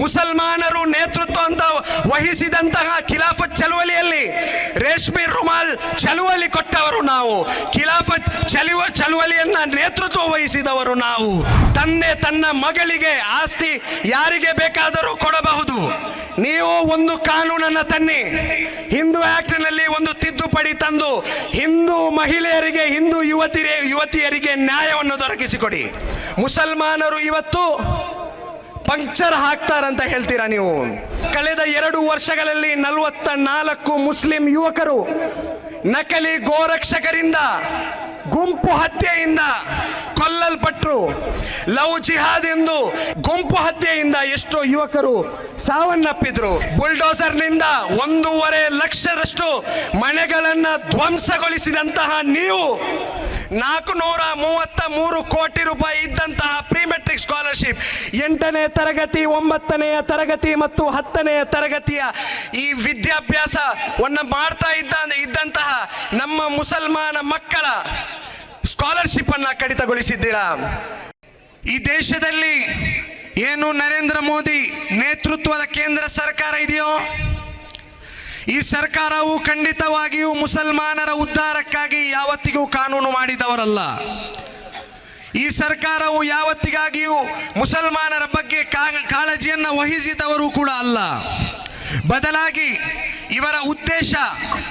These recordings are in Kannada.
ಮುಸಲ್ಮಾನರು ನೇತೃತ್ವ ಅಂತ ವಹಿಸಿದಂತಹ ಖಿಲಾಫತ್ ಚಳುವಳಿಯಲ್ಲಿ ರೇಷ್ಮೆ ರುಮಾಲ್ ಚಳುವಳಿ ಕೊಟ್ಟವರು ನಾವು. ಖಿಲಾಫತ್ ಚಳುವ ಚಳುವಳಿಯನ್ನ ನೇತೃತ್ವ ವಹಿಸಿದವರು ನಾವು. ತಂದೆ ತನ್ನ ಮಗಳಿಗೆ ಆಸ್ತಿ ಯಾರಿಗೆ ಬೇಕಾದರೂ ಕೊಡಬಹುದು. ನೀವು ಒಂದು ಕಾನೂನನ್ನ ತನ್ನಿ. ಹಿಂದೂ ಆಕ್ಟ್ನಲ್ಲಿ ಒಂದು ತಿದ್ದುಪಡಿ ತಂದು ಹಿಂದೂ ಮಹಿಳೆಯರಿಗೆ, ಹಿಂದೂ ಯುವತಿಯರಿಗೆ ಯುವತಿಯರಿಗೆ ನ್ಯಾಯವನ್ನು ದೊರಕಿಸಿಕೊಡಿ. ಮುಸಲ್ಮಾನರು ಇವತ್ತು ಪಂಕ್ಚರ್ ಹಾಕ್ತಾರಂತ ಹೇಳ್ತೀರಾ ನೀವು? ಕಳೆದ ಎರಡು ವರ್ಷಗಳಲ್ಲಿ ನಲವತ್ತ ನಾಲ್ಕು ಮುಸ್ಲಿಂ ಯುವಕರು ನಕಲಿ ಗೋರಕ್ಷಕರಿಂದ, ಗುಂಪು ಹತ್ಯೆಯಿಂದ ಕೊಲ್ಲಲ್ಪಟ್ಟರು ಲವ್ ಜಿಹಾದ್ ಎಂದು ಗುಂಪು ಹತ್ಯೆಯಿಂದ ಎಷ್ಟೋ ಯುವಕರು ಸಾವನ್ನಪ್ಪಿದ್ರು. ಬುಲ್ಡೋಸರ್ನಿಂದ ಒಂದೂವರೆ ಲಕ್ಷರಷ್ಟು ಮನೆಗಳನ್ನು ಧ್ವಂಸಗೊಳಿಸಿದಂತಹ ನೀವು ನಾಲ್ಕು ನೂರ ಮೂವತ್ತ ಮೂರು ಕೋಟಿ ರೂಪಾಯಿ ಇದ್ದಂತಹ ಪ್ರಿಮೆಟ್ರಿಕ್ ಸ್ಕಾಲರ್ಶಿಪ್ ಎಂಟನೇ ತರಗತಿ ಒಂಬತ್ತನೆಯ ತರಗತಿ ಮತ್ತು ಹತ್ತನೆಯ ತರಗತಿಯ ಈ ವಿದ್ಯಾಭ್ಯಾಸವನ್ನು ಮಾಡ್ತಾ ಇದ್ದ, ಇದ್ದಂತಹ ನಮ್ಮ ಮುಸಲ್ಮಾನ ಮಕ್ಕಳ ಸ್ಕಾಲರ್ಶಿಪ್ ಅನ್ನ ಕಡಿತಗೊಳಿಸಿದ್ದೀರಾ? ಈ ದೇಶದಲ್ಲಿ ಏನು ನರೇಂದ್ರ ಮೋದಿ ನೇತೃತ್ವದ ಕೇಂದ್ರ ಸರ್ಕಾರ ಇದೆಯೋ? ಈ ಸರ್ಕಾರವು ಖಂಡಿತವಾಗಿಯೂ ಮುಸಲ್ಮಾನರ ಉದ್ಧಾರಕ್ಕಾಗಿ ಯಾವತ್ತಿಗೂ ಕಾನೂನು ಮಾಡಿದವರಲ್ಲ. ಈ ಸರ್ಕಾರವು ಯಾವತ್ತಿಗಾಗಿಯೂ ಮುಸಲ್ಮಾನರ ಬಗ್ಗೆ ಕಾಳಜಿಯನ್ನು ವಹಿಸಿದವರು ಕೂಡ ಅಲ್ಲ. ಬದಲಾಗಿ ಇವರ ಉದ್ದೇಶ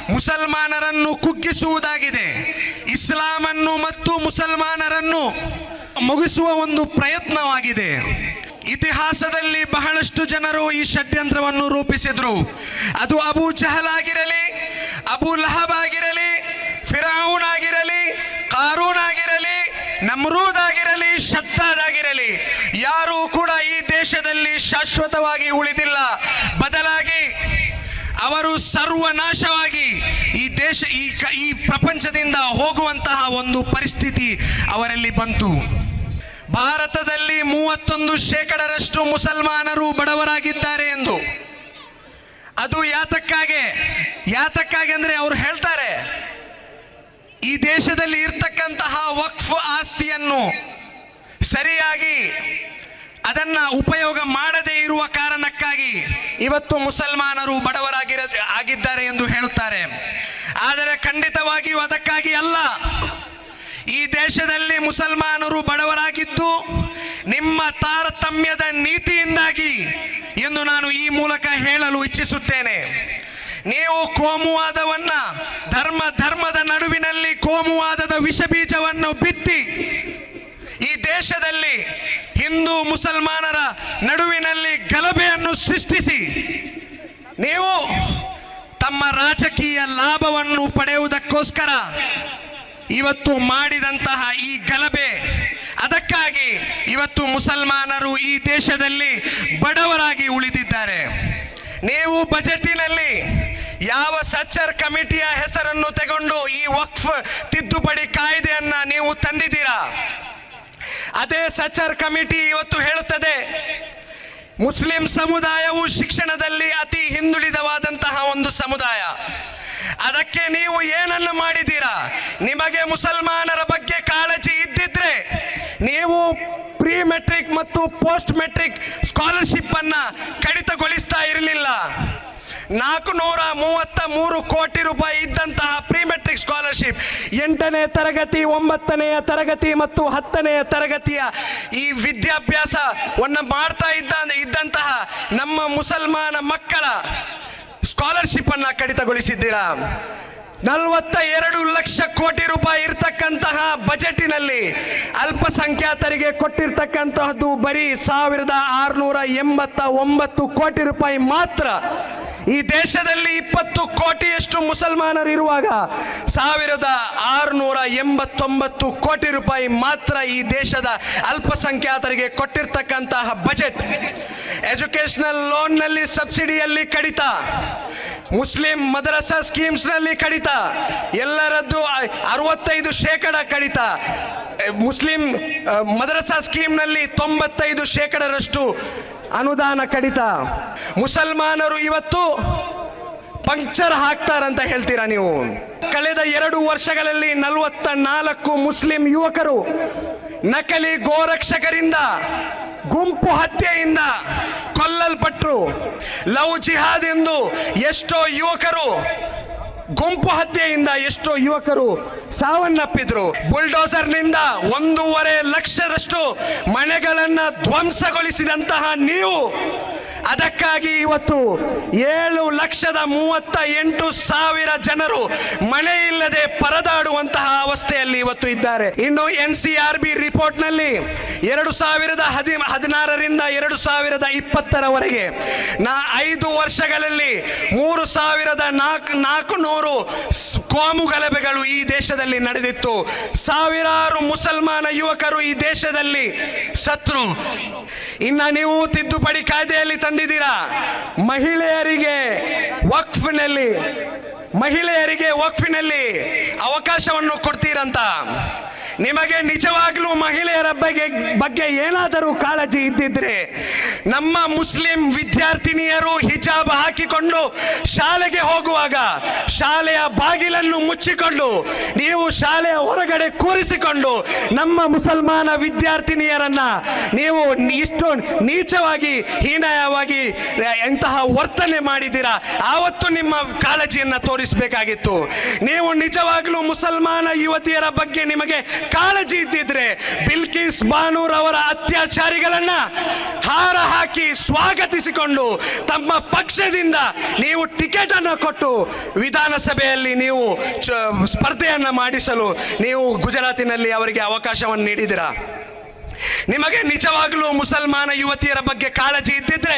ಮುಸಲ್ಮಾನರನ್ನು ಕುಗ್ಗಿಸುವುದಾಗಿದೆ. ಇಸ್ಲಾಮನ್ನು ಮತ್ತು ಮುಸಲ್ಮಾನರನ್ನು ಮುಗಿಸುವ ಒಂದು ಪ್ರಯತ್ನವಾಗಿದೆ. ಇತಿಹಾಸದಲ್ಲಿ ಬಹಳಷ್ಟು ಜನರು ಈ ಷಡ್ಯಂತ್ರವನ್ನು ರೂಪಿಸಿದ್ರು. ಅದು ಅಬು ಜಹಲ್ ಆಗಿರಲಿ, ಅಬು ಲಹಬ್ ಆಗಿರಲಿ ಫಿರಾವುನ್ ಆಗಿರಲಿ, ಕಾರೂನ್ ಆಗಿರಲಿ, ನಮ್ರೂದ್ ಆಗಿರಲಿ, ಶದ್ದಾದ್ ಆಗಿರಲಿ. ಯಾರೂ ಕೂಡ ಈ ದೇಶದಲ್ಲಿ ಶಾಶ್ವತವಾಗಿ ಉಳಿದಿಲ್ಲ. ಬದಲಾಗಿ ಅವರು ಸರ್ವನಾಶವಾಗಿ ಈ ದೇಶ, ಈ ಈ ಪ್ರಪಂಚದಿಂದ ಹೋಗುವಂತಹ ಒಂದು ಪರಿಸ್ಥಿತಿ ಅವರಲ್ಲಿ ಬಂತು. ಭಾರತದಲ್ಲಿ ಮೂವತ್ತೊಂದು ಶೇಕಡರಷ್ಟು ಮುಸಲ್ಮಾನರು ಬಡವರಾಗಿದ್ದಾರೆ ಎಂದು. ಅದು ಯಾತಕ್ಕಾಗೆ? ಯಾತಕ್ಕಾಗಿ ಅಂದರೆ ಅವರು ಹೇಳ್ತಾರೆ, ಈ ದೇಶದಲ್ಲಿ ಇರ್ತಕ್ಕಂತಹ ವಕ್ಫ್ ಆಸ್ತಿಯನ್ನು ಸರಿಯಾಗಿ ಅದನ್ನ ಉಪಯೋಗ ಮಾಡದೇ ಇರುವ ಕಾರಣಕ್ಕಾಗಿ ಇವತ್ತು ಮುಸಲ್ಮಾನರು ಬಡವರಾಗಿರ, ಆಗಿದ್ದಾರೆ ಎಂದು ಹೇಳುತ್ತಾರೆ. ಆದರೆ ಖಂಡಿತವಾಗಿಯೂ ಅದಕ್ಕಾಗಿ ಅಲ್ಲ. ಈ ದೇಶದಲ್ಲಿ ಮುಸಲ್ಮಾನರು ಬಡವರಾಗಿದ್ದು ನಿಮ್ಮ ತಾರತಮ್ಯದ ನೀತಿಯಿಂದಾಗಿ ಎಂದು ನಾನು ಈ ಮೂಲಕ ಹೇಳಲು ಇಚ್ಛಿಸುತ್ತೇನೆ. ನೀವು ಕೋಮುವಾದವನ್ನ ಧರ್ಮ ಧರ್ಮದ ನಡುವಿನಲ್ಲಿ ಕೋಮುವಾದದ ವಿಷ ಬೀಜವನ್ನು ಬಿತ್ತಿ ಈ ದೇಶದಲ್ಲಿ ಹಿಂದೂ ಮುಸಲ್ಮಾನರ ನಡುವಿನಲ್ಲಿ ಗಲಭೆಯನ್ನು ಸೃಷ್ಟಿಸಿ ನೀವು ತಮ್ಮ ರಾಜಕೀಯ ಲಾಭವನ್ನು ಪಡೆಯುವುದಕ್ಕೋಸ್ಕರ ಇವತ್ತು ಮಾಡಿದಂತಹ ಈ ಗಲಭೆ ಅದಕ್ಕಾಗಿ ಇವತ್ತು ಮುಸಲ್ಮಾನರು ಈ ದೇಶದಲ್ಲಿ ಬಡವರಾಗಿ ಉಳಿದಿದ್ದಾರೆ. ನೀವು ಬಜೆಟಿನಲ್ಲಿ ಯಾವ ಸಚ್ಚರ್ ಕಮಿಟಿಯ ಹೆಸರನ್ನು ತಗೊಂಡು ಈ ವಕ್ಫ್ ತಿದ್ದುಪಡಿ ಕಾಯ್ದೆಯನ್ನ ನೀವು ತಂದಿದ್ದೀರಾ? ಅದೇ ಸಚ್ಚರ್ ಕಮಿಟಿ ಇವತ್ತು ಹೇಳುತ್ತದೆ, ಮುಸ್ಲಿಂ ಸಮುದಾಯವು ಶಿಕ್ಷಣದಲ್ಲಿ ಅತಿ ಹಿಂದುಳಿದವಾದಂತಹ ಒಂದು ಸಮುದಾಯ. ಅದಕ್ಕೆ ನೀವು ಏನನ್ನು ಮಾಡಿದ್ದೀರಾ? ನಿಮಗೆ ಮುಸಲ್ಮಾನರ ನೀವು ಪ್ರೀ ಮೆಟ್ರಿಕ್ ಮತ್ತು ಪೋಸ್ಟ್ ಮೆಟ್ರಿಕ್ ಸ್ಕಾಲರ್ಶಿಪ್ ಅನ್ನ ಕಡಿತಗೊಳಿಸ್ತಾ ಇರಲಿಲ್ಲ. ನಾಲ್ಕು ನೂರ ಮೂವತ್ತ ಮೂರು ಕೋಟಿ ರೂಪಾಯಿ ಇದ್ದಂತಹ ಪ್ರೀ ಮೆಟ್ರಿಕ್ ಸ್ಕಾಲರ್ಶಿಪ್ ಎಂಟನೇ ತರಗತಿ ಒಂಬತ್ತನೆಯ ತರಗತಿ ಮತ್ತು ಹತ್ತನೆಯ ತರಗತಿಯ ಈ ವಿದ್ಯಾಭ್ಯಾಸವನ್ನು ಮಾಡ್ತಾ ಇದ್ದ, ಇದ್ದಂತಹ ನಮ್ಮ ಮುಸಲ್ಮಾನ ಮಕ್ಕಳ ಸ್ಕಾಲರ್ಶಿಪ್ ಅನ್ನ ಕಡಿತಗೊಳಿಸಿದ್ದೀರಾ? ನಲವತ್ತ ಎರಡು ಲಕ್ಷ ಕೋಟಿ ರೂಪಾಯಿ ಇರತಕ್ಕಂತಹ ಬಜೆಟಿನಲ್ಲಿ ಅಲ್ಪಸಂಖ್ಯಾತರಿಗೆ ಕೊಟ್ಟಿರ್ತಕ್ಕಂತಹದ್ದು ಬರೀ ಸಾವಿರದ ಆರುನೂರ ಎಂಬತ್ತ ಒಂಬತ್ತು ಕೋಟಿ ರೂಪಾಯಿ ಮಾತ್ರ. ಈ ದೇಶದಲ್ಲಿ ಇಪ್ಪತ್ತು ಕೋಟಿಯಷ್ಟು ಮುಸಲ್ಮಾನರು ಇರುವಾಗ ಸಾವಿರದ ಆರುನೂರ ಎಂಬತ್ತೊಂಬತ್ತು ಕೋಟಿ ರೂಪಾಯಿ ಮಾತ್ರ ಈ ದೇಶದ ಅಲ್ಪಸಂಖ್ಯಾತರಿಗೆ ಕೊಟ್ಟಿರ್ತಕ್ಕಂತಹ ಬಜೆಟ್. ಎಜುಕೇಶನಲ್ ಲೋನ್ನಲ್ಲಿ ಸಬ್ಸಿಡಿಯಲ್ಲಿ ಕಡಿತ. ಮುಸ್ಲಿಂ ಮದರಸಾ ಸ್ಕೀಮ್ಸ್ನಲ್ಲಿ ಕಡಿತ. ಎಲ್ಲರದ್ದು ಅರವತ್ತೈದು ಶೇಕಡ ಕಡಿತ. ಮುಸ್ಲಿಂ ಮದ್ರಸಾ ಮದರಸಾ ಸ್ಕೀಮ್ನಲ್ಲಿ ತೊಂಬತ್ತೈದು ಶೇಕಡರಷ್ಟು ಅನುದಾನ ಕಡಿತ. ಮುಸಲ್ಮಾನರು ಇವತ್ತು ಪಂಕ್ಚರ್ ಹಾಕ್ತಾರಂತ ಹೇಳ್ತೀರಾ ನೀವು? ಕಳೆದ ಎರಡು ವರ್ಷಗಳಲ್ಲಿ ನಲವತ್ತ ನಾಲ್ಕು ಮುಸ್ಲಿಂ ಯುವಕರು ನಕಲಿ ಗೋರಕ್ಷಕರಿಂದ ಗುಂಪು ಹತ್ಯೆಯಿಂದ ಕೊಲ್ಲಲ್ಪಟ್ಟರು ಲವ್ ಜಿಹಾದ್ ಎಂದು ಎಷ್ಟೋ ಯುವಕರು ಗುಂಪು ಹತ್ಯೆಯಿಂದ ಎಷ್ಟೋ ಯುವಕರು ಸಾವನ್ನಪ್ಪಿದ್ರು. ಬುಲ್ಡೋಸರ್ನಿಂದ ಒಂದೂವರೆ ಲಕ್ಷರಷ್ಟು ಮನೆಗಳನ್ನು ಧ್ವಂಸಗೊಳಿಸಿದಂತಹ ನೀವು ಅದಕ್ಕಾಗಿ ಇವತ್ತು ಏಳು ಲಕ್ಷದ ಮೂವತ್ತ ಎಂಟು ಸಾವಿರ ಜನರು ಮನೆ ಇಲ್ಲದೆ ಪರದಾಡುವಂತಹ ಅವಸ್ಥೆಯಲ್ಲಿ ಇವತ್ತು ಇದ್ದಾರೆ. ಇನ್ನು ಎನ್ ಸಿ ಆರ್ ಬಿ ರಿಪೋರ್ಟ್ನಲ್ಲಿ ಎರಡು ಸಾವಿರದ ಹದಿ ಹದಿನಾರರಿಂದ ಎರಡು ಸಾವಿರದ ಇಪ್ಪತ್ತರವರೆಗೆ ನಾ ಐದು ವರ್ಷಗಳಲ್ಲಿ ಮೂರು ಸಾವಿರದ ನಾಲ್ಕು ನಾಲ್ಕು ನೂರು ಕೋಮು ಗಲಭೆಗಳು ಈ ದೇಶದಲ್ಲಿ ನಡೆದಿತ್ತು. ಸಾವಿರಾರು ಮುಸಲ್ಮಾನ ಯುವಕರು ಈ ದೇಶದಲ್ಲಿ ಸತ್ರು. ಇನ್ನ ನೀವು ತಿದ್ದುಪಡಿ ಕಾಯ್ದೆಯಲ್ಲಿ ತಂದಿದ್ದೀರಾ? ಮಹಿಳೆಯರಿಗೆ ವಕ್ಫ್ನಲ್ಲಿ, ಮಹಿಳೆಯರಿಗೆ ವಕ್ಫಿನಲ್ಲಿ ಅವಕಾಶವನ್ನು ಕೊಡ್ತೀರಂತ. ನಿಮಗೆ ನಿಜವಾಗ್ಲೂ ಮಹಿಳೆಯರ ಬಗ್ಗೆ ಬಗ್ಗೆ ಏನಾದರೂ ಕಾಳಜಿ ಇದ್ದಿದ್ರೆ ನಮ್ಮ ಮುಸ್ಲಿಂ ವಿದ್ಯಾರ್ಥಿನಿಯರು ಹಿಜಾಬ್ ಹಾಕಿಕೊಂಡು ಶಾಲೆಗೆ ಹೋಗುವಾಗ ಶಾಲೆಯ ಬಾಗಿಲನ್ನು ಮುಚ್ಚಿಕೊಂಡು, ನೀವು ಶಾಲೆಯ ಹೊರಗಡೆ ಕೂರಿಸಿಕೊಂಡು, ನಮ್ಮ ಮುಸಲ್ಮಾನ ವಿದ್ಯಾರ್ಥಿನಿಯರನ್ನ ನೀವು ಇಷ್ಟು ನೀಚವಾಗಿ, ಹೀನಾಯವಾಗಿ, ಎಂತಹ ವರ್ತನೆ ಮಾಡಿದ್ದೀರಾ, ಆವತ್ತು ನಿಮ್ಮ ಕಾಳಜಿಯನ್ನ ತೋರಿಸಬೇಕಾಗಿತ್ತು. ನೀವು ನಿಜವಾಗಲೂ ಮುಸಲ್ಮಾನ ಯುವತಿಯರ ಬಗ್ಗೆ ನಿಮಗೆ ಕಾಳಜಿ ಇದ್ದಿದ್ರೆ, ಬಿಲ್ಕಿಸ್ ಬಾನೂರ್ ಅವರ ಅತ್ಯಾಚಾರಿಗಳನ್ನ ಹಾರ ಹಾಕಿ ಸ್ವಾಗತಿಸಿಕೊಂಡು, ತಮ್ಮ ಪಕ್ಷದಿಂದ ನೀವು ಟಿಕೆಟ್ ಅನ್ನು ಕೊಟ್ಟು ವಿಧಾನಸಭೆಯಲ್ಲಿ ನೀವು ಸ್ಪರ್ಧೆಯನ್ನು ಮಾಡಿಸಲು ನೀವು ಗುಜರಾತಿನಲ್ಲಿ ಅವರಿಗೆ ಅವಕಾಶವನ್ನು ನೀಡಿದಿರಾ ನಿಮಗೆ ನಿಜವಾಗಲೂ ಮುಸಲ್ಮಾನ ಯುವತಿಯರ ಬಗ್ಗೆ ಕಾಳಜಿ ಇದ್ದಿದ್ರೆ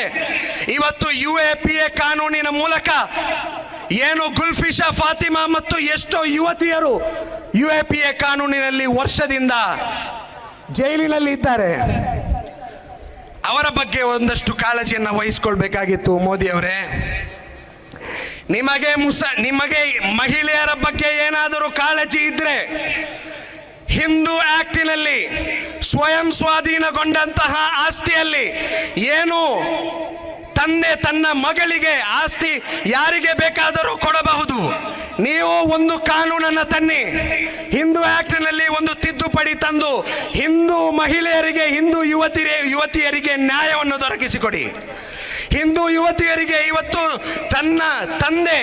ಇವತ್ತು ಯು ಪಿ ಎ ಕಾನೂನಿನ ಮೂಲಕ ಏನು ಗುಲ್ಫಿಶಾ ಫಾತಿಮಾ ಮತ್ತು ಎಷ್ಟೋ ಯುವತಿಯರು ಯು ಪಿ ಎ ಕಾನೂನಿನಲ್ಲಿ ವರ್ಷದಿಂದ ಜೈಲಿನಲ್ಲಿ ಇದ್ದಾರೆ. ಅವರ ಬಗ್ಗೆ ಒಂದಷ್ಟು ಕಾಳಜಿಯನ್ನು ವಹಿಸ್ಕೊಳ್ಬೇಕಾಗಿತ್ತು ಮೋದಿ ಅವರೇ ನಿಮಗೆ ಮುಸ ನಿಮಗೆ ಮಹಿಳೆಯರ ಬಗ್ಗೆ ಏನಾದರೂ ಕಾಳಜಿ ಇದ್ರೆ ಹಿಂದೂ ಆಕ್ಟಿನಲ್ಲಿ ಸ್ವಯಂ ಸ್ವಾಧೀನಗೊಂಡಂತಹ ಆಸ್ತಿಯಲ್ಲಿ ಏನು ತಂದೆ ತನ್ನ ಮಗಳಿಗೆ ಆಸ್ತಿ ಯಾರಿಗೆ ಬೇಕಾದರೂ ಕೊಡಬಹುದು. ನೀವು ಒಂದು ಕಾನೂನನ್ನು ತನ್ನಿ. ಹಿಂದೂ ಆಕ್ಟ್ನಲ್ಲಿ ಒಂದು ತಿದ್ದುಪಡಿ ತಂದು ಹಿಂದೂ ಮಹಿಳೆಯರಿಗೆ, ಹಿಂದೂ ಯುವತಿ ಯುವತಿಯರಿಗೆ ನ್ಯಾಯವನ್ನು ದೊರಕಿಸಿಕೊಡಿ. ಹಿಂದೂ ಯುವತಿಯರಿಗೆ ಇವತ್ತು ತನ್ನ ತಂದೆ,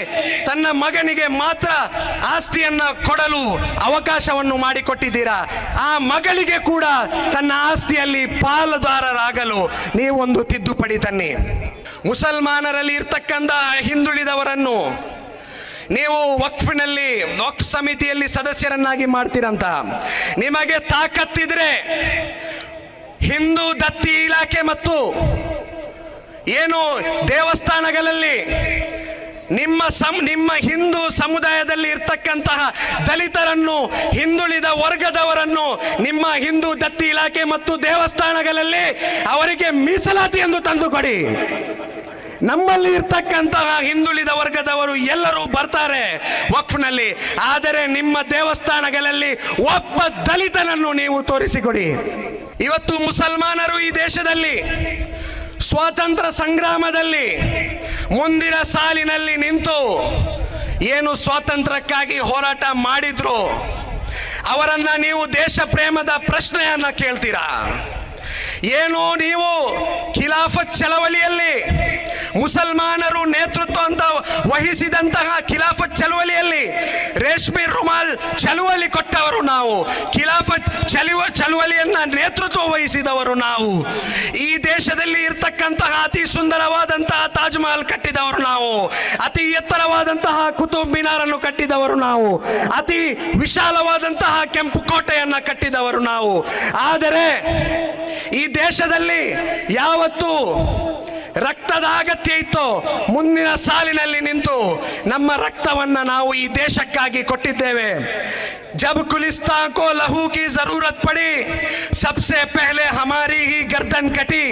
ತನ್ನ ಮಗನಿಗೆ ಮಾತ್ರ ಆಸ್ತಿಯನ್ನ ಕೊಡಲು ಅವಕಾಶವನ್ನು ಮಾಡಿಕೊಟ್ಟಿದ್ದೀರಾ? ಆ ಮಗಳಿಗೆ ಕೂಡ ತನ್ನ ಆಸ್ತಿಯಲ್ಲಿ ಪಾಲುದಾರರಾಗಲು ನೀವೊಂದು ತಿದ್ದುಪಡಿ ತನ್ನಿ. ಮುಸಲ್ಮಾನರಲ್ಲಿ ಇರ್ತಕ್ಕಂಥ ಹಿಂದುಳಿದವರನ್ನು ನೀವು ವಕ್ಫಿನಲ್ಲಿ, ವಕ್ಫ್ ಸಮಿತಿಯಲ್ಲಿ ಸದಸ್ಯರನ್ನಾಗಿ ಮಾಡ್ತೀರಂತ. ನಿಮಗೆ ತಾಕತ್ತಿದ್ರೆ ಹಿಂದೂ ದತ್ತಿ ಇಲಾಖೆ ಮತ್ತು ಏನು ದೇವಸ್ಥಾನಗಳಲ್ಲಿ ನಿಮ್ಮ ಸಂ ನಿಮ್ಮ ಹಿಂದೂ ಸಮುದಾಯದಲ್ಲಿ ಇರ್ತಕ್ಕಂತಹ ದಲಿತರನ್ನು, ಹಿಂದುಳಿದ ವರ್ಗದವರನ್ನು ನಿಮ್ಮ ಹಿಂದೂ ದತ್ತಿ ಇಲಾಖೆ ಮತ್ತು ದೇವಸ್ಥಾನಗಳಲ್ಲಿ ಅವರಿಗೆ ಮೀಸಲಾತಿ ಎಂದು ತಂದುಕೊಡಿ ನಮ್ಮಲ್ಲಿ ಇರ್ತಕ್ಕಂತಹ ಹಿಂದುಳಿದ ವರ್ಗದವರು ಎಲ್ಲರೂ ಬರ್ತಾರೆ ವಕ್ಫ್ನಲ್ಲಿ. ಆದರೆ ನಿಮ್ಮ ದೇವಸ್ಥಾನಗಳಲ್ಲಿ ಒಬ್ಬ ದಲಿತನನ್ನು ನೀವು ತೋರಿಸಿಕೊಡಿ. ಇವತ್ತು ಮುಸಲ್ಮಾನರು ಈ ದೇಶದಲ್ಲಿ ಸ್ವಾತಂತ್ರ್ಯ ಸಂಗ್ರಾಮದಲ್ಲಿ ಮುಂದಿನ ಸಾಲಿನಲ್ಲಿ ನಿಂತು ಏನು ಸ್ವಾತಂತ್ರ್ಯಕ್ಕಾಗಿ ಹೋರಾಟ ಮಾಡಿದ್ರು ಅವರನ್ನ ನೀವು ದೇಶ ಪ್ರೇಮದ ಪ್ರಶ್ನೆಯನ್ನ ಕೇಳ್ತೀರಾ? ಏನು ನೀವು ಖಿಲಾಫತ್ ಚಳವಳಿಯಲ್ಲಿ ಮುಸಲ್ಮಾನರು ನೇತೃತ್ವ ಅಂತ ವಹಿಸಿದಂತಹ ಖಿಲಾಫತ್ ಚಳುವಳಿಯಲ್ಲಿ ರೇಷ್ಮೆ ರುಮಾಲ್ ಚಳುವಳಿ ಕೊಟ್ಟವರು ನಾವು. ಖಿಲಾಫತ್ ಚಲುವ ಚಳುವಳಿಯನ್ನ ನೇತೃತ್ವ ವಹಿಸಿದವರು ನಾವು. ಈ ದೇಶದಲ್ಲಿ ಇರ್ತಕ್ಕಂತಹ ಅತಿ ಸುಂದರವಾದಂತಹ ತಾಜ್ ಮಹಲ್ ಕಟ್ಟಿದವರು ನಾವು. ಅತಿ ಎತ್ತರವಾದಂತಹ ಕುತುಬ್ ಮಿನಾರನ್ನು ಕಟ್ಟಿದವರು ನಾವು. ಅತಿ ವಿಶಾಲವಾದಂತಹ ಕೆಂಪು ಕೋಟೆಯನ್ನ ಕಟ್ಟಿದವರು ನಾವು. ಆದರೆ ಈ ದೇಶದಲ್ಲಿ ಯಾವತ್ತು ರಕ್ತದ ಅಗತ್ಯ ಇತ್ತು ಮುಂದಿನ ಸಾಲಿನಲ್ಲಿ ನಿಂತು ನಮ್ಮ ರಕ್ತವನ್ನ ನಾವು ಈ ದೇಶಕ್ಕಾಗಿ ಕೊಟ್ಟಿದ್ದೇವೆ जब गुलिस्तान को लहू की जरूरत पड़ी सबसे पहले हमारी ही गर्दन कटी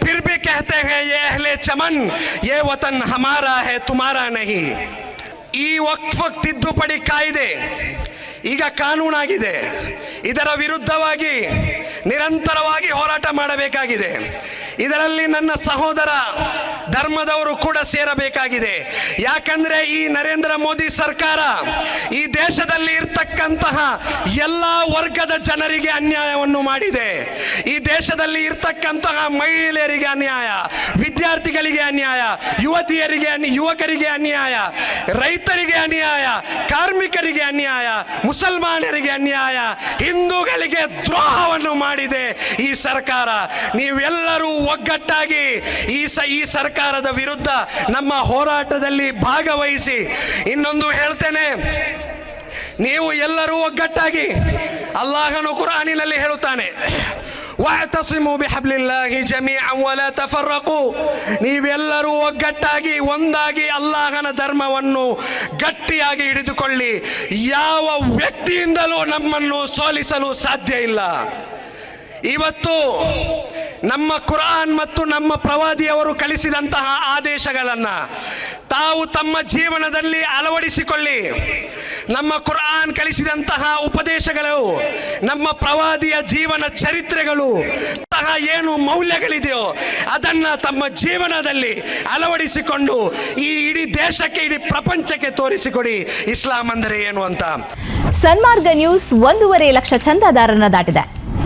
फिर भी कहते हैं ये अहले चमन ये वतन हमारा है तुम्हारा नहीं ಈ ವಕ್ಫ್ ತಿದ್ದುಪಡಿ ಕಾಯ್ದೆ ಈಗ ಕಾನೂನಾಗಿದೆ ಇದರ ವಿರುದ್ಧವಾಗಿ ನಿರಂತರವಾಗಿ ಹೋರಾಟ ಮಾಡಬೇಕಾಗಿದೆ. ಇದರಲ್ಲಿ ನನ್ನ ಸಹೋದರ ಧರ್ಮದವರು ಕೂಡ ಸೇರಬೇಕಾಗಿದೆ. ಯಾಕಂದ್ರೆ ಈ ನರೇಂದ್ರ ಮೋದಿ ಸರ್ಕಾರ ಈ ದೇಶದಲ್ಲಿ ಇರ್ತಕ್ಕಂತಹ ಎಲ್ಲ ವರ್ಗದ ಜನರಿಗೆ ಅನ್ಯಾಯವನ್ನು ಮಾಡಿದೆ. ಈ ದೇಶದಲ್ಲಿ ಇರ್ತಕ್ಕಂತಹ ಮಹಿಳೆಯರಿಗೆ ಅನ್ಯಾಯ, ವಿದ್ಯಾರ್ಥಿಗಳಿಗೆ ಅನ್ಯಾಯ, ಯುವತಿಯರಿಗೆ ಯುವಕರಿಗೆ ಅನ್ಯಾಯ, ರೈತರಿಗೆ ಅನ್ಯಾಯ, ಕಾರ್ಮಿಕರಿಗೆ ಅನ್ಯಾಯ, ಮುಸಲ್ಮಾನರಿಗೆ ಅನ್ಯಾಯ, ಹಿಂದೂಗಳಿಗೆ ದ್ರೋಹವನ್ನು ಮಾಡಿದೆ ಈ ಸರ್ಕಾರ. ನೀವೆಲ್ಲರೂ ಒಗ್ಗಟ್ಟಾಗಿ ಈ ಸ ಈ ಸರ್ಕಾರದ ವಿರುದ್ಧ ನಮ್ಮ ಹೋರಾಟದಲ್ಲಿ ಭಾಗವಹಿಸಿ. ಇನ್ನೊಂದು ಹೇಳ್ತೇನೆ, ನೀವು ಎಲ್ಲರೂ ಒಗ್ಗಟ್ಟಾಗಿ ಅಲ್ಲಾಹನು ಕುರಾನಿನಲ್ಲಿ ಹೇಳುತ್ತಾನೆ ನೀವೆಲ್ಲರೂ ಒಗ್ಗಟ್ಟಾಗಿ ಒಂದಾಗಿ ಅಲ್ಲಾಹನ ಧರ್ಮವನ್ನು ಗಟ್ಟಿಯಾಗಿ ಹಿಡಿದುಕೊಳ್ಳಿ. ಯಾವ ವ್ಯಕ್ತಿಯಿಂದಲೂ ನಮ್ಮನ್ನು ಸೋಲಿಸಲು ಸಾಧ್ಯ ಇಲ್ಲ. ಇವತ್ತು ನಮ್ಮ ಕುರಾನ್ ಮತ್ತು ನಮ್ಮ ಪ್ರವಾದಿಯವರು ಕಲಿಸಿದಂತಹ ಆದೇಶಗಳನ್ನು ತಾವು ತಮ್ಮ ಜೀವನದಲ್ಲಿ ಅಳವಡಿಸಿಕೊಳ್ಳಿ. ನಮ್ಮ ಕುರಾನ್ ಕಲಿಸಿದಂತಹ ಉಪದೇಶಗಳು, ನಮ್ಮ ಪ್ರವಾದಿಯ ಜೀವನ ಚರಿತ್ರೆಗಳು ಸಹ ಏನು ಮೌಲ್ಯಗಳಿದೆಯೋ ಅದನ್ನು ತಮ್ಮ ಜೀವನದಲ್ಲಿ ಅಳವಡಿಸಿಕೊಂಡು ಈ ಇಡೀ ದೇಶಕ್ಕೆ, ಇಡೀ ಪ್ರಪಂಚಕ್ಕೆ ತೋರಿಸಿಕೊಡಿ. ಇಸ್ಲಾಂ ಅಂದರೆ ಏನು ಅಂತ? ಸನ್ಮಾರ್ಗ ನ್ಯೂಸ್ ಒಂದೂವರೆ ಲಕ್ಷ ಚಂದಾದಾರನ ದಾಟಿದೆ.